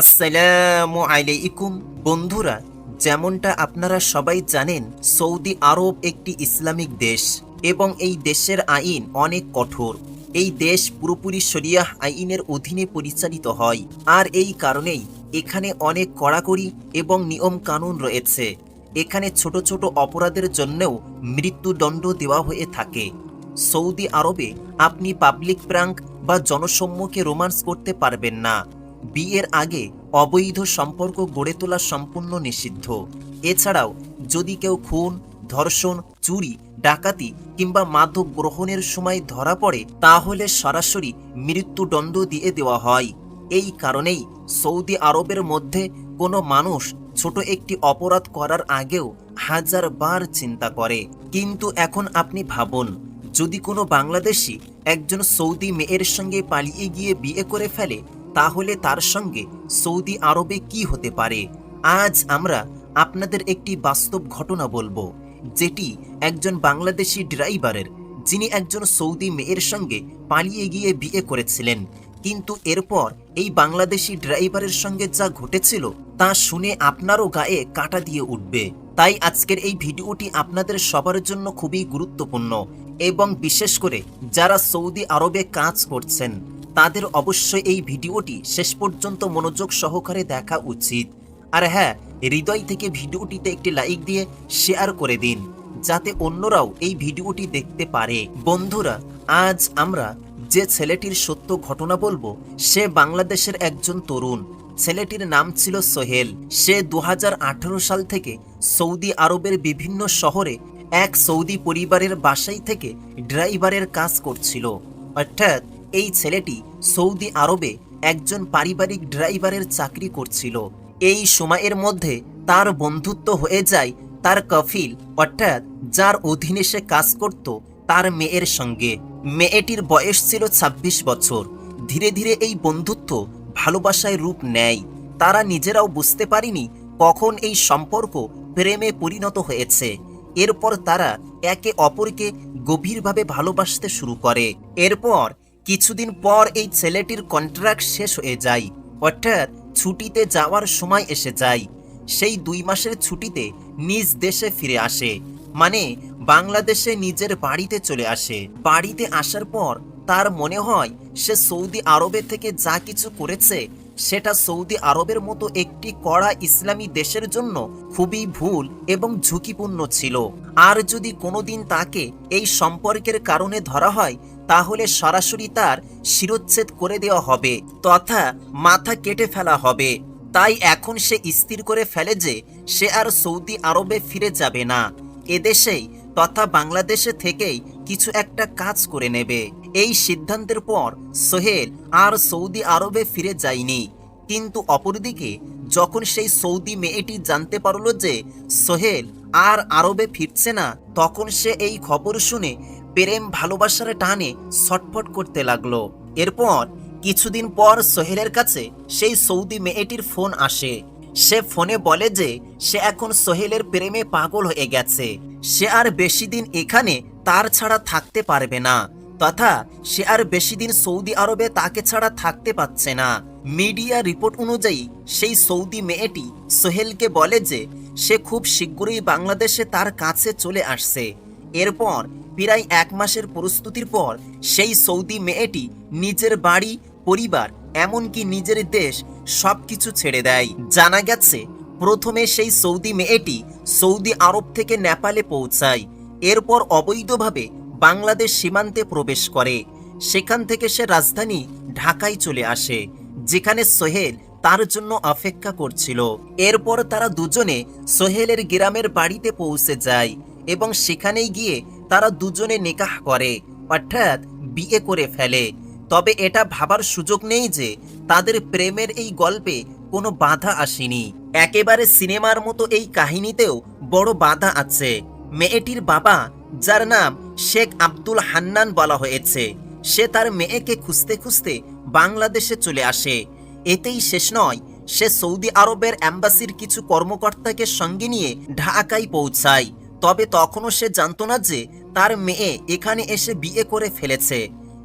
আসসালামু আলাইকুম। বন্ধুরা, যেমনটা আপনারা সবাই জানেন, সৌদি আরব একটি ইসলামিক দেশ এবং এই দেশের আইন অনেক কঠোর। এই দেশ পুরোপুরি শরিয়াহ আইনের অধীনে পরিচালিত হয় আর এই কারণেই এখানে অনেক কড়াকড়ি এবং নিয়ম কানুন রয়েছে। এখানে ছোট ছোট অপরাধের জন্যও মৃত্যুদণ্ড দেওয়া হয়ে থাকে। সৌদি আরবে আপনি পাবলিক প্রাঙ্ক বা জনসম্মুখে রোমান্স করতে পারবেন না। বিয়ের আগে অবৈধ সম্পর্ক গড়ে তোলা সম্পূর্ণ নিষিদ্ধ। এছাড়াও, যদি কেউ খুন, ধর্ষণ, চুরি, ডাকাতি কিংবা মাদক গ্রহণের সময় ধরা পড়ে, তাহলে সরাসরি মৃত্যুদণ্ড দিয়ে দেওয়া হয়। এই কারণেই সৌদি আরবের মধ্যে কোনো মানুষ ছোট একটি অপরাধ করার আগেও হাজার বার চিন্তা করে। কিন্তু এখন আপনি ভাবুন, যদি কোনো বাংলাদেশি একজন সৌদি মেয়ের সঙ্গে পালিয়ে গিয়ে বিয়ে করে ফেলে তাহলে তার সঙ্গে সৌদি আরবে কি হতে পারে? আজ আমরা আপনাদের একটি বাস্তব ঘটনা বলব, যেটি একজন বাংলাদেশি ড্রাইভারের, যিনি একজন সৌদি মেয়ের সঙ্গে পালিয়ে গিয়ে বিয়ে করেছিলেন। কিন্তু এরপর এই বাংলাদেশি ড্রাইভারের সঙ্গে যা ঘটেছিল, তা শুনে আপনারও গায়ে কাটা দিয়ে উঠবে। তাই আজকের এই ভিডিওটি আপনাদের সবার জন্য খুবই গুরুত্বপূর্ণ এবং বিশেষ করে যারা সৌদি আরবে কাজ করছেন। তাদের অবশ্যই এই ভিডিওটি শেষ পর্যন্ত মনোযোগ সহকারে দেখা উচিত। আর হ্যাঁ হৃদয় থেকে ভিডিওটিতে একটি লাইক দিয়ে শেয়ার করে দিন, যাতে অন্যরাও এই ভিডিওটি দেখতে পারে। বন্ধুরা, আজ আমরা যে ছেলেটির সত্য ঘটনা বলব, সে বাংলাদেশের একজন তরুণ। ছেলেটির নাম ছিল সোহেল। সে দু হাজার আঠারো সাল থেকে সৌদি আরবের বিভিন্ন শহরে এক সৌদি পরিবারের বাসাই থেকে ড্রাইভারের কাজ করছিল। অর্থাৎ এই ছেলেটি সৌদি আরবে একজন পারিবারিক ড্রাইভারের চাকরি করছিল। এই সময়ের মধ্যে তার বন্ধুত্ব হয়ে যায় তার কফিল, অর্থাৎ যার অধীনে সে কাজ করত, তার মেয়ের সঙ্গে। মেয়েটির বয়স ছিল ২৬ বছর। ধীরে ধীরে এই বন্ধুত্ব ভালোবাসায় রূপ নেয়। তারা নিজেরাও বুঝতে পারেনি কখন এই সম্পর্ক প্রেমে পরিণত হয়েছে। এরপর তারা একে অপরকে গভীরভাবে ভালোবাসতে শুরু করে। এরপর কিছুদিন পর এই ছেলেটির কন্ট্রাক্ট শেষ হয়ে যায়, অর্থাৎ ছুটিতে যাওয়ার সময় এসে যায়। সেই দুই মাসের ছুটিতে নিজ দেশে ফিরে আসে মানে বাংলাদেশে নিজের বাড়িতে চলে আসে। বাড়িতে আসার পর তার মনে হয় সে সৌদি আরবে থেকে যা কিছু করেছে, সেটা সৌদি আরবের মতো একটি কড়া ইসলামী দেশের জন্য খুবই ভুল এবং ঝুঁকিপূর্ণ ছিল। আর যদি কোনোদিন তাকে এই সম্পর্কের কারণে ধরা হয় তাহলে সরাসরি তার শিরোচ্ছেদ করে দেওয়া হবে, তথা মাথা কেটে ফেলা হবে। তাই এখন সে স্থির করে ফেলে যে সে আর সৌদি আরবে ফিরে যাবে না। এদেশেই তথা বাংলাদেশে থেকেই কিছু একটা কাজ করে নেবে। এই সিদ্ধান্তের পর সোহেল আর সৌদি আরবে ফিরে যায়নি। কিন্তু অপরদিকে যখন সেই সৌদি মেয়েটি জানতে পারল যে সোহেল আর আরবে ফিরছে না, তখন সে এই খবর শুনে প্রেম ভালোবাসার টানে ছটফট করতে লাগল। এরপর কিছুদিন পর সোহেলের কাছে সেই সৌদি মেয়েটির ফোন আসে। সে ফোনে বলে যে, সে এখন সোহেলের প্রেমে পাগল হয়ে গেছে। সে আর বেশি দিন এখানে তার ছাড়া থাকতে পারবে না, তথা সে আর বেশি দিন সৌদি আরবে তাকে ছাড়া থাকতে পারছে না। মিডিয়া রিপোর্ট অনুযায়ী সেই সৌদি মেয়েটি সোহেলকে বলে যে, সে খুব শীঘ্রই বাংলাদেশে তার কাছে চলে আসছে। এরপর প্রায় এক মাসের প্রস্তুতির পর সেই সৌদি মেয়েটি নিজের বাড়ি, পরিবার, এমনকি নিজের দেশ সবকিছু ছেড়ে দেয়। জানা গেছে, প্রথমে সেই সৌদি মেয়েটি সৌদি আরব থেকে নেপালে পৌঁছায়। এরপর অবৈধভাবে বাংলাদেশ সীমান্তে প্রবেশ করে। সেখান থেকে সে রাজধানী ঢাকায় চলে আসে, যেখানে সোহেল তার জন্য অপেক্ষা করছিল। এরপর তারা দুজনে সোহেলের গ্রামের বাড়িতে পৌঁছে যায়। এবং সেখানেই গিয়ে তারা দুজনে নিকাহ করে, অর্থাৎ বিয়ে করে ফেলে। তবে এটা ভাবার সুযোগ নেই যে তাদের প্রেমের এই গল্পে কোনো বাধা আসেনি। একেবারে সিনেমার মতো এই কাহিনীতেও বড় বাধা আছে। মেয়েটির বাবা, যার নাম শেখ আব্দুল হান্নান বলা হয়েছে, সে তার মেয়েকে খুঁজতে খুঁজতে বাংলাদেশে চলে আসে। এতেই শেষ নয়, সে সৌদি আরবের অ্যাম্বাসির কিছু কর্মকর্তাকে সঙ্গে নিয়ে ঢাকায় পৌঁছায়। তবে তখনও সে জানতো না যে তার মেয়ে এখানে এসে বিয়ে করে ফেলেছে।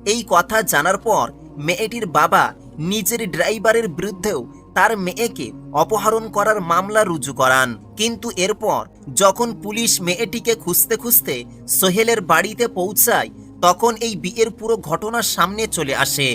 এই কথা জানার পর মেয়েটির বাবা নিজের ড্রাইভারের বিরুদ্ধেও তার মেয়েকে অপহরণ করার মামলা রুজু করান। কিন্তু এরপর যখন পুলিশ মেয়েটিকে খুঁজতে খুঁজতে সোহেলের বাড়িতে পৌঁছায়, তখন এই বিয়ের পুরো ঘটনা সামনে চলে আসে।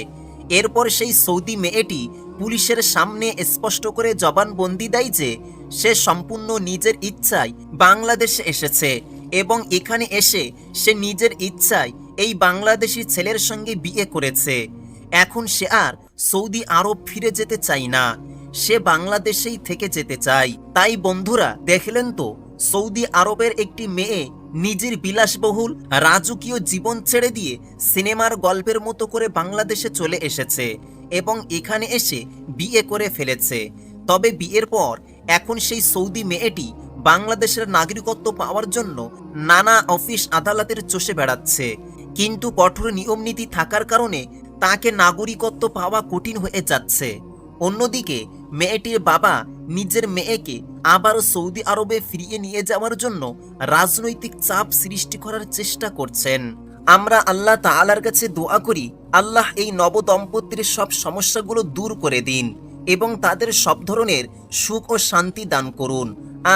এরপর সেই সৌদি মেয়েটি পুলিশের সামনে স্পষ্ট করে জবানবন্দি দেয় যে, সে সম্পূর্ণ নিজের ইচ্ছায় বাংলাদেশে এসেছে এবং এখানে এসে সে নিজের ইচ্ছায় এই বাংলাদেশি ছেলের সঙ্গে বিয়ে করেছে। এখন সে আর সৌদি আরব ফিরে যেতে চায় না। সে বাংলাদেশেই থেকে যেতে চায়। তাই বন্ধুরা, দেখলেন তো, সৌদি আরবের একটি মেয়ে নিজের বিলাসবহুল, রাজকীয় জীবন ছেড়ে দিয়ে সিনেমার গল্পের মতো করে বাংলাদেশে চলে এসেছে। এবং এখানে এসে বিয়ে করে ফেলেছে। তবে বিয়ের পর এখন সেই সৌদি মেয়েটি বাংলাদেশের নাগরিকত্ব পাওয়ার জন্য নানা অফিস আদালতের চষে বেড়াচ্ছে। কিন্তু কঠোর নিয়ম নীতি থাকার কারণে তাকে নাগরিকত্ব পাওয়া কঠিন হয়ে যাচ্ছে। অন্যদিকে মেয়েটির বাবা নিজের মেয়েকে আবারও সৌদি আরবে ফিরিয়ে নিয়ে যাওয়ার জন্য রাজনৈতিক চাপ সৃষ্টি করার চেষ্টা করছেন। আমরা আল্লাহ তাআলার কাছে দোয়া করি, আল্লাহ এই নবদম্পতির সব সমস্যাগুলো দূর করে দিন এবং তাদের সব ধরনের সুখ ও শান্তি দান করুন।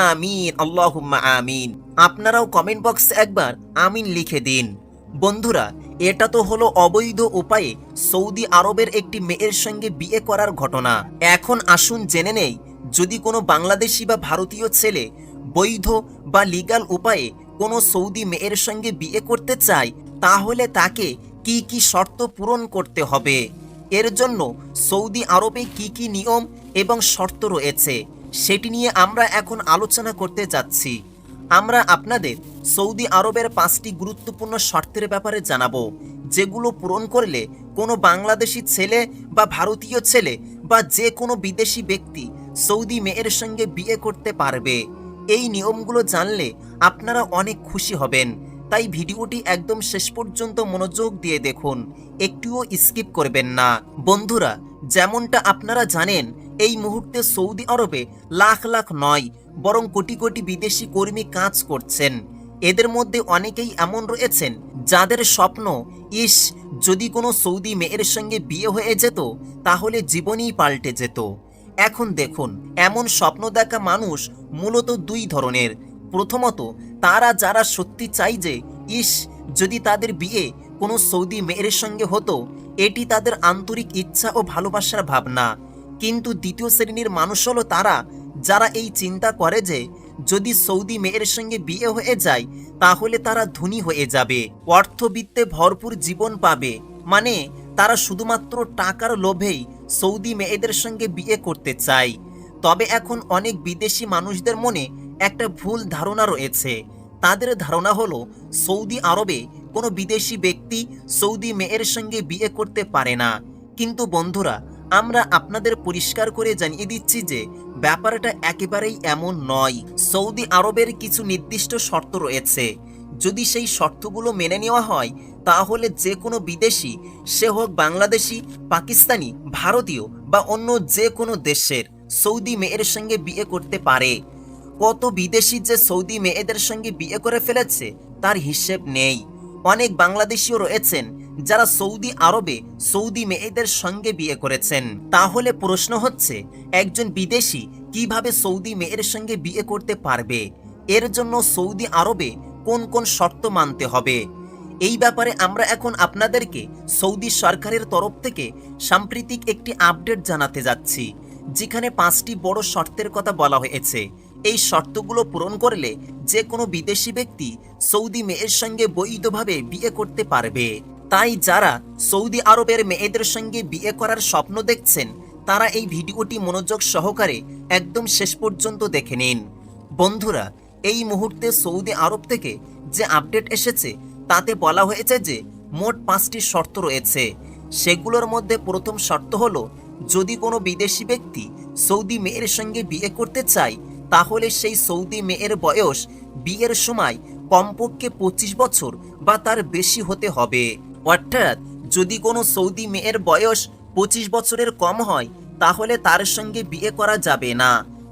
আমিন, আল্লাহুম্মা আমিন। আপনারাও কমেন্ট বক্সে একবার আমিন লিখে দিন। বন্ধুরা, এটা তো হলো অবৈধ উপায়ে সৌদি আরবের একটি মেয়ের সঙ্গে বিয়ে করার ঘটনা। এখন আসুন জেনে নেই, যদি কোনো বাংলাদেশি বা ভারতীয় ছেলে বৈধ বা লিগাল উপায়ে কোনো সৌদি মেয়ের সঙ্গে বিয়ে করতে চায় তাহলে তাকে কি কি শর্ত পূরণ করতে হবে? এর জন্য সৌদি আরবে কি কি নিয়ম এবং শর্ত রয়েছে, সেটি নিয়ে আমরা এখন আলোচনা করতে যাচ্ছি। আমরা আপনাদের সৌদি আরবের পাঁচটি গুরুত্বপূর্ণ শর্তের ব্যাপারে জানাব, যেগুলো পূরণ করলে কোনো বাংলাদেশি ছেলে বা ভারতীয় ছেলে বা যে কোনো বিদেশি ব্যক্তি সৌদি মেয়ের সঙ্গে বিয়ে করতে পারবে। এই নিয়মগুলো জানলে আপনারা অনেক খুশি হবেন। তাই ভিডিওটি একদম শেষ পর্যন্ত মনোযোগ দিয়ে দেখুন। একটুও স্কিপ করবেন না। বন্ধুরা, যেমনটা আপনারা জানেন, এই মুহূর্তে সৌদি আরবে লাখ লাখ নয়, বরং কোটি কোটি বিদেশি কর্মী কাজ করছেন। এদের মধ্যে অনেকেই এমন রয়েছেন, যাদের স্বপ্ন, ইস, যদি কোনো সৌদি মেয়ের সঙ্গে বিয়ে হয়ে যেত, তাহলে জীবনই পাল্টে যেত। এখন দেখুন, এমন স্বপ্ন দেখা মানুষ মূলত দুই ধরনের। প্রথমত তারা যারা সত্যি চাই যে, ইস, যদি তাদের বিয়ে কোনো সৌদি মেয়ের সঙ্গে হতো, এটি তাদের আন্তরিক ইচ্ছা ও ভালোবাসার ভাবনা। কিন্তু দ্বিতীয় শ্রেণির মানুষ হলো তারা, যারা এই চিন্তা করে যে, যদি সৌদি মেয়ের সঙ্গে বিয়ে হয়ে যায়, তাহলে তারা ধনী হয়ে যাবে। অর্থবিত্তে ভরপুর জীবন পাবে। মানে তারা শুধুমাত্র টাকার লোভেই সৌদি মেয়েদের সঙ্গে বিয়ে করতে চায়। তবে এখন অনেক বিদেশি মানুষদের মনে একটা ভুল ধারণা রয়েছে। তাদের ধারণা হলো, সৌদি আরবে কোনো বিদেশি ব্যক্তি সৌদি মেয়ের সঙ্গে বিয়ে করতে পারে না। কিন্তু বন্ধুরা, আমরা আপনাদের পরিষ্কার করে জানিয়ে দিচ্ছি যে, ব্যাপারটা একেবারেই এমন নয়। সৌদি আরবের কিছু নির্দিষ্ট শর্ত রয়েছে। যদি সেই শর্তগুলো মেনে নেওয়া হয়, তাহলে যে কোনো বিদেশি, সে হোক বাংলাদেশি, পাকিস্তানি, ভারতীয় বা অন্য যে কোনো দেশের সৌদি মেয়ের সঙ্গে বিয়ে করতে পারে। কত বিদেশি যে সৌদি মেয়েদের সঙ্গে বিয়ে করে ফেলেছে, তার হিসেব নেই। অনেক বাংলাদেশিও রয়েছেন যারা সৌদি আরবে সৌদি মেয়েদের সঙ্গে বিয়ে করেছেন। তাহলে প্রশ্ন হচ্ছে, একজন বিদেশি কীভাবে সৌদি মেয়ের সঙ্গে বিয়ে করতে পারবে? এর জন্য সৌদি আরবে কোন কোন শর্ত মানতে হবে? এই ব্যাপারে আমরা এখন আপনাদেরকে সৌদি সরকারের তরফ থেকে সাম্প্রতিক একটি আপডেট জানাতে যাচ্ছি, যেখানে পাঁচটি বড় শর্তের কথা বলা হয়েছে। এই শর্তগুলো পূরণ করলে যে কোনো বিদেশি ব্যক্তি সৌদি মেয়ের সঙ্গে বৈধভাবে বিয়ে করতে পারবে। তাই যারা সৌদি আরবের মেয়েদের সঙ্গে বিয়ে করার স্বপ্ন দেখছেন, তারা এই ভিডিওটি মনোযোগ সহকারে একদম শেষ পর্যন্ত দেখে নিন। বন্ধুরা, এই মুহূর্তে সৌদি আরব থেকে যে আপডেট এসেছে, তাতে বলা হয়েছে যে মোট পাঁচটি শর্ত রয়েছে। সেগুলোর মধ্যে প্রথম শর্ত হলো, যদি কোনো বিদেশি ব্যক্তি সৌদি মেয়ের সঙ্গে বিয়ে করতে চায় তাহলে সেই সৌদি মেয়ের বয়স বিয়ের সময় কমপক্ষে পঁচিশ বছর বা তার বেশি হতে হবে। অর্থাৎ যদি কোনো সৌদি মেয়ের বয়স পঁচিশ বছরের কম হয়, তাহলে তার সঙ্গে বিয়ে করা যাবে না।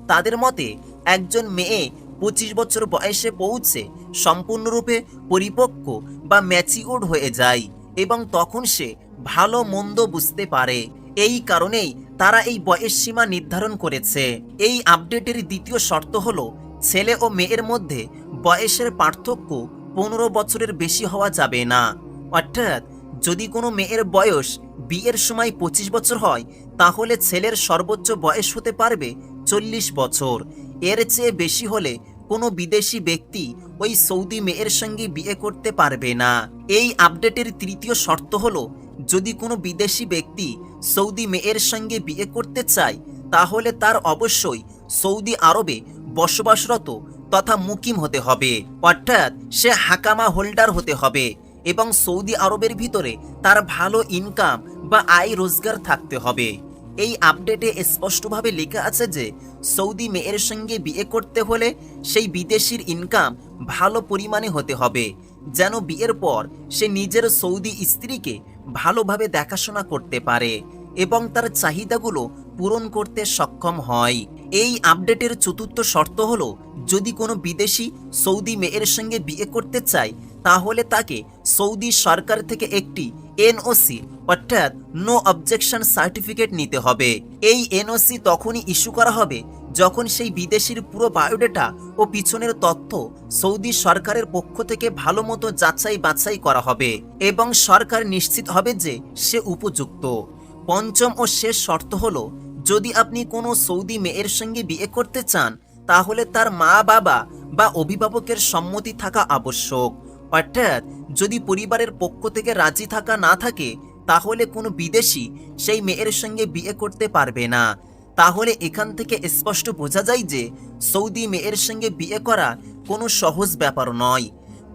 তাদের মতে, একজন মেয়ে পঁচিশ বছর বয়সে পৌঁছে সম্পূর্ণরূপে পরিপক্ক বা ম্যাচিউর্ড হয়ে যায় এবং তখন সে ভালো মন্দ বুঝতে পারে। এই কারণেই তারা এই বয়স সীমা নির্ধারণ করেছে। এই আপডেটের দ্বিতীয় শর্ত হলো, ছেলে ও মেয়ের মধ্যে বয়সের পার্থক্য পনেরো বছরের বেশি হওয়া যাবে না। অর্থাৎ, যদি কোনো মেয়ের বয়স বিয়ের সময় পঁচিশ বছর হয়, তাহলে ছেলের সর্বোচ্চ বয়স হতে পারবে চল্লিশ বছর। এর চেয়ে বেশি হলে কোনো বিদেশি ব্যক্তি ওই সৌদি মেয়ের সঙ্গে বিয়ে করতে পারবে না। এই আপডেটের তৃতীয় শর্ত হলো যদি কোনো বিদেশি ব্যক্তি সৌদি মেয়ের সঙ্গে বিয়ে করতে চায়, তাহলে তার অবশ্যই সৌদি আরবে বসবাসরত তথা মুকিম হতে হবে। অর্থাৎ সে হাকামা হোল্ডার হতে হবে এবং সৌদি আরবের ভিতরে তার ভালো ইনকাম বা আয় রোজগার থাকতে হবে। এই আপডেটে স্পষ্টভাবে লেখা আছে যে, সৌদি মেয়ের সঙ্গে বিয়ে করতে হলে সেই বিদেশির ইনকাম ভালো পরিমাণে হতে হবে, যেন বিয়ের পর সে নিজের সৌদি স্ত্রীকে ভালোভাবে দেখাশোনা করতে পারে এবং তার চাহিদাগুলো পূরণ করতে সক্ষম হয়। এই আপডেটের চতুর্থ শর্ত হলো, যদি কোনো বিদেশি সৌদি মেয়ের সঙ্গে বিয়ে করতে চায় তাহলে তাকে সৌদি সরকার থেকে একটি এনওসি অর্থাৎ নো অবজেকশন সার্টিফিকেট নিতে হবে। এই এনওসি তখনই ইস্যু করা হবে যখন সেই বিদেশির পুরো বায়োডেটা ও পিছনের তথ্য সৌদি সরকারের পক্ষ থেকে ভালো মতো যাচাই বাছাই করা হবে এবং সরকার নিশ্চিত হবে যে সে উপযুক্ত। পঞ্চম ও শেষ শর্ত হল, যদি আপনি কোনো সৌদি মেয়ের সঙ্গে বিয়ে করতে চান, তাহলে তার মা বাবা বা অভিভাবকের সম্মতি থাকা আবশ্যক। অর্থাৎ যদি পরিবারের পক্ষ থেকে রাজি থাকা না থাকে, তাহলে কোনো বিদেশি সেই মেয়ের সঙ্গে বিয়ে করতে পারবে না। তাহলে এখান থেকে স্পষ্ট বোঝা যায় যে সৌদি মেয়ের সঙ্গে বিয়ে করা কোনো সহজ ব্যাপার নয়।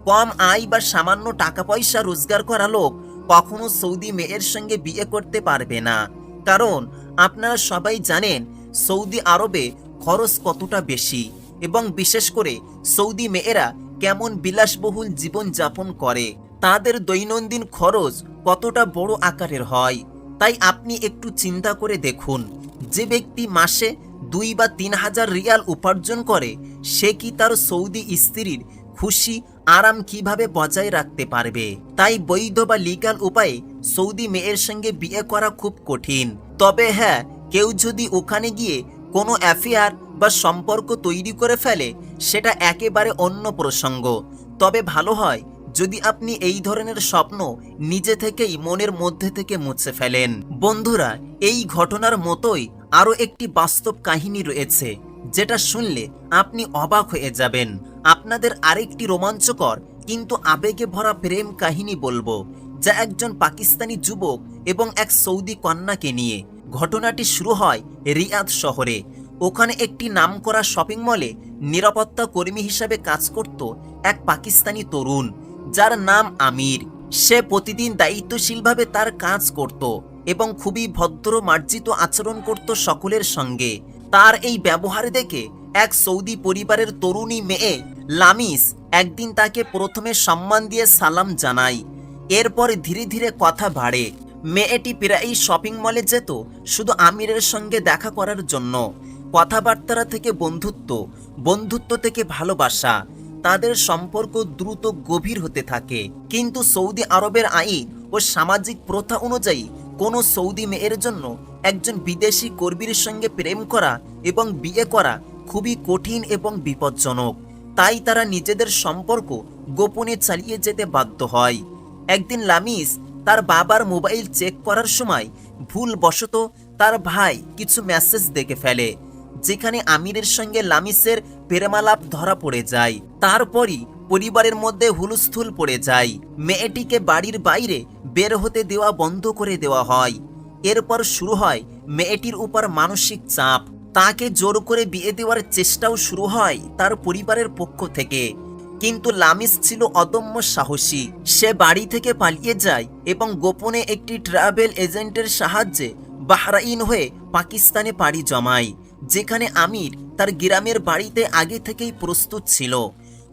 কম আয় বা সামান্য টাকা পয়সা রোজগার করা লোক কখনো সৌদি মেয়ের সঙ্গে বিয়ে করতে পারবে না। কারণ আপনারা সবাই জানেন, সৌদি আরবে খরচ কতটা বেশি এবং বিশেষ করে সৌদি মেয়েরা কেমন বিলাসবহুল জীবন যাপন করে, তাদের দৈনন্দিন খরচ কতটা বড় আকারের হয়, তাই আপনি একটু চিন্তা করে দেখুন, যে ব্যক্তি মাসে দুই বা তিন হাজার রিয়াল উপার্জন করে, সে কি তার সৌদি স্ত্রীর খুশি আরাম কীভাবে বজায় রাখতে পারবে? তাই বৈধ বা লিগাল উপায়ে সৌদি মেয়ের সঙ্গে বিয়ে করা খুব কঠিন। তবে হ্যাঁ কেউ যদি ওখানে গিয়ে কোনো অ্যাফেয়ার বা সম্পর্ক তৈরি করে ফেলে, সেটা একেবারে অন্য প্রসঙ্গ। তবে ভালো হয় যদি আপনি এই ধরনের স্বপ্ন নিজে থেকেই মনের মধ্যে থেকে মুছে ফেলেন। বন্ধুরা, এই ঘটনার মতোই আরও একটি বাস্তব কাহিনী রয়েছে, যেটা শুনলে আপনি অবাক হয়ে যাবেন। আপনাদের আরেকটি রোমাঞ্চকর কিন্তু আবেগে ভরা প্রেম কাহিনী বলব, যা একজন পাকিস্তানি যুবক এবং এক সৌদি কন্যাকে নিয়ে। ঘটনাটি শুরু হয় রিয়াদ শহরে ওখানে একটি নামকরা শপিং মলে নিরাপত্তা কর্মী হিসাবে কাজ করত এক পাকিস্তানি তরুণ, যার নাম আমির। সে প্রতিদিন দায়িত্বশীলভাবে তার কাজ করত এবং খুবই ভদ্র মার্জিত আচরণ করত সকলের সঙ্গে। তার এই ব্যবহার দেখে এক সৌদি পরিবারের তরুণী মেয়ে লামিস একদিন তাকে প্রথমে সম্মান দিয়ে সালাম জানায়। এরপর ধীরে ধীরে কথা বাড়ে। মেয়েটি প্রায়ই শপিং মলে যেত শুধু আমিরের সঙ্গে দেখা করার জন্য। কথাবার্তা থেকে বন্ধুত্ব বন্ধুত্ব থেকে ভালোবাসা, তাদের সম্পর্ক দ্রুত গভীর হতে থাকে। কিন্তু সৌদি আরবের আইন ও সামাজিক প্রথা অনুযায়ী কোনো সৌদি মেয়ের জন্য একজন বিদেশি কর্মীর সঙ্গে প্রেম করা এবং বিয়ে করা খুবই কঠিন এবং বিপজ্জনক। তাই তারা নিজেদের সম্পর্ক গোপনে চালিয়ে যেতে বাধ্য হয়। একদিন লামিস তার বাবার মোবাইল চেক করার সময় ভুলবশত তার ভাই কিছু মেসেজ দেখে ফেলে। যেখানে আমিরের সঙ্গে লামিসের প্রেমালাপ ধরা পড়ে যায়। তারপরই পরিবারের মধ্যে হুলস্থুল পড়ে যায়। মেয়েটিকে বাড়ির বাইরে বের হতে দেওয়া বন্ধ করে দেওয়া হয়। এরপর শুরু হয় মেয়েটির উপর মানসিক চাপ। তাকে জোর করে বিয়ে দেওয়ার চেষ্টাও শুরু হয় তার পরিবারের পক্ষ থেকে। কিন্তু লামিস ছিল অদম্য সাহসী। সে বাড়ি থেকে পালিয়ে যায় এবং গোপনে একটি ট্রাভেল এজেন্টের সাহায্যে বাহরাইন হয়ে পাকিস্তানে পাড়ি জমায়। যেখানে আমির তার গ্রামের বাড়িতে আগে থেকেই প্রস্তুত ছিল।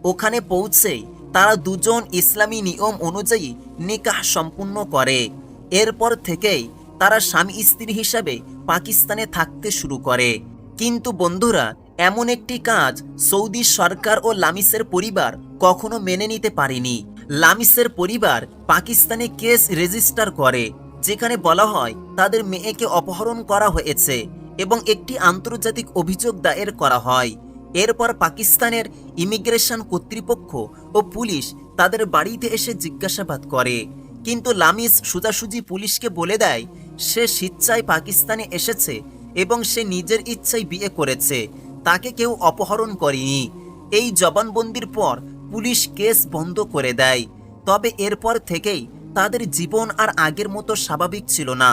ওখানে পৌঁছেই তারা দুজন ইসলামী নিয়ম অনুযায়ী নিকাহ সম্পূর্ণ করে। এরপর থেকেই তারা স্বামী স্ত্রী হিসাবে পাকিস্তানে থাকতে শুরু করে। কিন্তু বন্ধুরা, এমন একটি কাজ সৌদি সরকার ও লামিসের পরিবার কখনো মেনে নিতে পারেনি। লামিসের পরিবার পাকিস্তানে কেস রেজিস্টার করে, যেখানে বলা হয় তাদের মেয়েকে অপহরণ করা হয়েছে। এবং একটি আন্তর্জাতিক অভিযোগ দায়ের করা হয়। এরপর পাকিস্তানের ইমিগ্রেশন কর্তৃপক্ষ ও পুলিশ তাদের বাড়িতে এসে জিজ্ঞাসাবাদ করে। কিন্তু লামিস সোজাসুজি পুলিশকে বলে দেয়, সে স্বেচ্ছায় পাকিস্তানে এসেছে এবং সে নিজের ইচ্ছায় বিয়ে করেছে। তাকে কেউ অপহরণ করেনি। এই জবানবন্দির পর পুলিশ কেস বন্ধ করে দেয়। তবে এরপর থেকেই তাদের জীবন আর আগের মতো স্বাভাবিক ছিল না।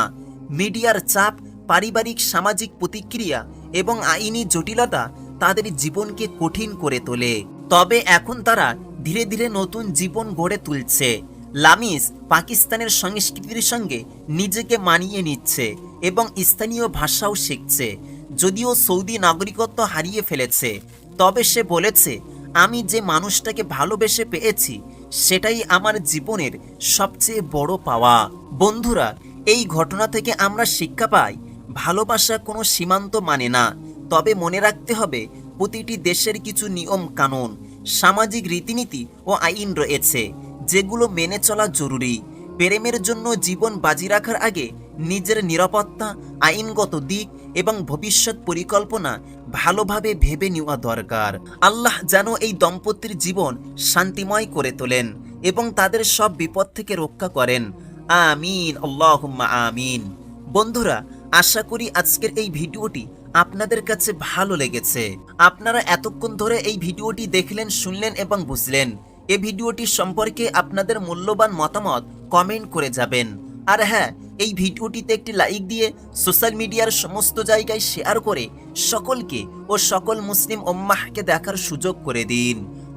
মিডিয়ার চাপ পারিবারিক সামাজিক প্রতিক্রিয়া এবং আইনি জটিলতা তাদের জীবনকে কঠিন করে তোলে। তবে এখন তারা ধীরে ধীরে নতুন জীবন গড়ে তুলছে। লামিস পাকিস্তানের সংস্কৃতির সঙ্গে নিজেকে মানিয়ে নিচ্ছে এবং স্থানীয় ভাষাও শিখছে। যদিও সৌদি নাগরিকত্ব হারিয়ে ফেলেছে, তবে সে বলেছে, আমি যে মানুষটাকে ভালোবেসে পেয়েছি, সেটাই আমার জীবনের সবচেয়ে বড় পাওয়া। বন্ধুরা, এই ঘটনা থেকে আমরা শিক্ষা পাই ভালোবাসা কোনো সীমান্ত মানে না। তবে মনে রাখতে হবে, প্রতিটি দেশের কিছু নিয়ম কানুন, সামাজিক রীতিনীতি ও আইন রয়েছে, যেগুলো মেনে চলা জরুরি। প্রেমের জন্য জীবন বাজি রাখার আগে নিজের নিরাপত্তা, আইনগত দিক এবং ভবিষ্যৎ পরিকল্পনা ভালোভাবে ভেবে নেওয়া দরকার। আল্লাহ যেন এই দম্পতির জীবন শান্তিময় করে তোলেন এবং তাদের সব বিপদ থেকে রক্ষা করেন। আমিন, আল্লাহুম্মা আমিন। বন্ধুরা আশা করি আজকের এই ভিডিওটি আপনাদের কাছে ভালো লেগেছে। আপনারা এতক্ষণ ধরে এই ভিডিওটি দেখলেন, শুনলেন এবং বুঝলেন। এ ভিডিওটি সম্পর্কে আপনাদের মূল্যবান মতামত কমেন্ট করে যাবেন। আর হ্যাঁ এই ভিডিওটিতে একটি লাইক দিয়ে সোশ্যাল মিডিয়ার সমস্ত জায়গায় শেয়ার করে সকলকে ও সকল মুসলিম ওম্মাহকে দেখার সুযোগ করে দিন।